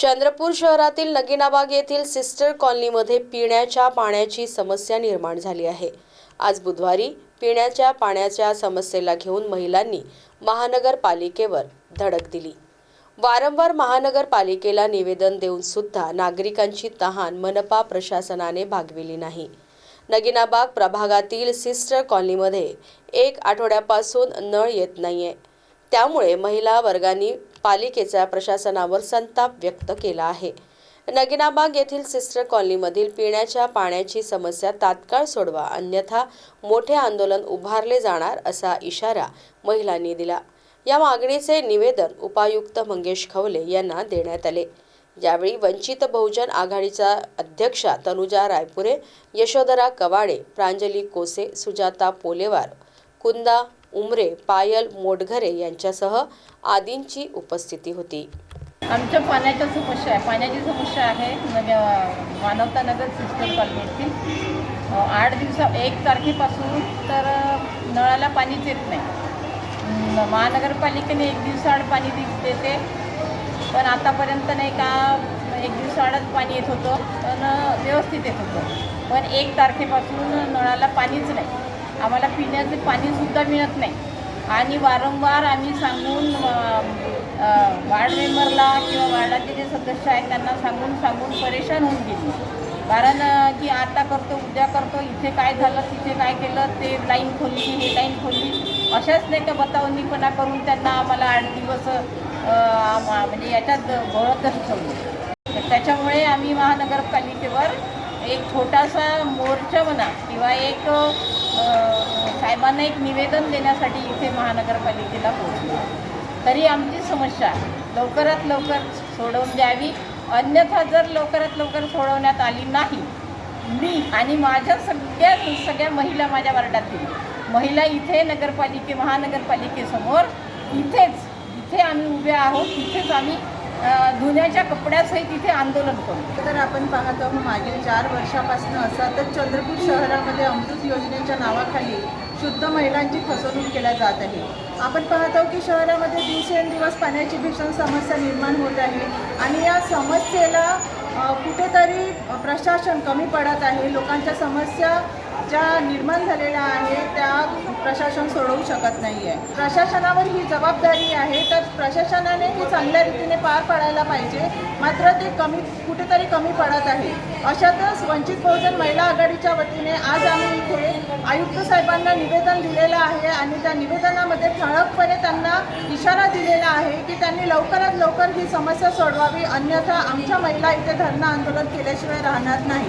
चंद्रपूर शहरातील नगीनाबाग येथील सिस्टर कॉलनीमध्ये पिण्याच्या पाण्याची समस्या निर्माण झाली आहे. आज बुधवारी पिण्याच्या पाण्याच्या समस्येला घेऊन महिलांनी महानगरपालिकेवर धडक दिली. वारंवार महानगरपालिकेला निवेदन देऊन सुद्धा नागरिकांची तहान मनपा प्रशासनाने भागविली नाही. नगिनाबाग प्रभागातील सिस्टर कॉलनीमध्ये एक आठवड्यापासून नळ येत नाहीये. त्यामुळे महिला वर्गांनी पालिकेचा प्रशासनावर संताप व्यक्त केला आहे. नगिनाबाग येथील सिस्टर कॉलनीमधील पिण्याच्या पाण्याची समस्या तात्काळ सोडवा अन्यथा मोठे आंदोलन उभारले जाणार असा इशारा महिलांनी दिला. या मागणीचे निवेदन उपायुक्त मंगेश खवले यांना देण्यात आले. यावेळी वंचित बहुजन आघाडीच्या अध्यक्षा तनुजा रायपुरे यशोधरा कवाडे प्रांजली कोसे सुजाता पोलेवार कुंदा उमरे पायल मोटघरे यांच्यासह आदींची उपस्थिती होती. आमच्या पाण्याच्या समस्या आहे पाण्याची समस्या आहे. म्हणजे, मानवता नगर सिस्टर कॉलनीतील आठ दिवसा एक तारखेपासून तर नळाला पाणीच येत नाही. महानगरपालिकेने एक दिवसाआड पाणी देते. पण आतापर्यंत नाही का एक दिवसाआडच पाणी येत होतं. पण व्यवस्थित येत होतं. पण एक तारखेपासून नळाला पाणीच नाही. आम्हाला पिण्याचे पाणीसुद्धा मिळत नाही. आणि वारंवार आम्ही सांगून वार्ड मेंबरला किंवा वार्डाचे जे सदस्य आहेत त्यांना सांगून सांगून परेशान होऊन गेली. कारण की आता करतो उद्या करतो इथे काय झालं तिथे काय केलं ते लाईन खोलली हे लाईन खोलली. अशाच नाही का बतावणीपणा करून त्यांना आम्हाला आठ दिवस म्हणजे याच्यात गळतच ठेवलं. तर त्याच्यामुळे आम्ही महानगरपालिकेवर एक छोटासा मोर्चा म्हणा किंवा एक साहेबांना एक निवेदन देण्यासाठी इथे महानगरपालिकेला पोहोचलो. तरी आमची समस्या लवकरात लवकर सोडवून द्यावी. अन्यथा जर लवकरात लवकर सोडवण्यात आली नाही मी आणि माझ्या सगळ्या सगळ्या महिला माझ्या वार्डातील महिला इथे नगरपालिके महानगरपालिकेसमोर इथेच इथे आम्ही उभे आहोत इथेच आम्ही धुण्याच्या कपड्यासहित इथे आंदोलन करू. तर आपण पाहत आहोत मागील चार वर्षापासून असा तर चंद्रपूर शहरामध्ये अमृत योजनेच्या नावाखाली शुद्ध महिलांची फसवणूक केल्या जात आहे. आपण पाहत आहोत की शहरामध्ये दिवसेंदिवस पाण्याची भीषण समस्या निर्माण होत आहे आणि या समस्येला कुठेतरी प्रशासन कमी पडत आहे. लोकांच्या समस्या ज्या निर्माण झालेल्या आहेत त्या प्रशासन सोडवू शकत नाही आहे प्रशासनावर ही जबाबदारी आहे तर प्रशासनाने ही चांगल्या रीतीने पार पाडायला पाहिजे. मात्र ते कमी कुठेतरी कमी पडत आहे. अशातच वंचित बहुजन महिला आघाडीच्या वतीने आज आम्ही इथे आयुक्त साहेबांना निवेदन दिलेलं आहे आणि त्या निवेदनामध्ये ठळकपणे त्यांना इशारा दिलेला आहे की त्यांनी लवकरात लवकर ही समस्या सोडवावी अन्यथा आमच्या महिला इथे धरणं आंदोलन केल्याशिवाय राहणार नाही.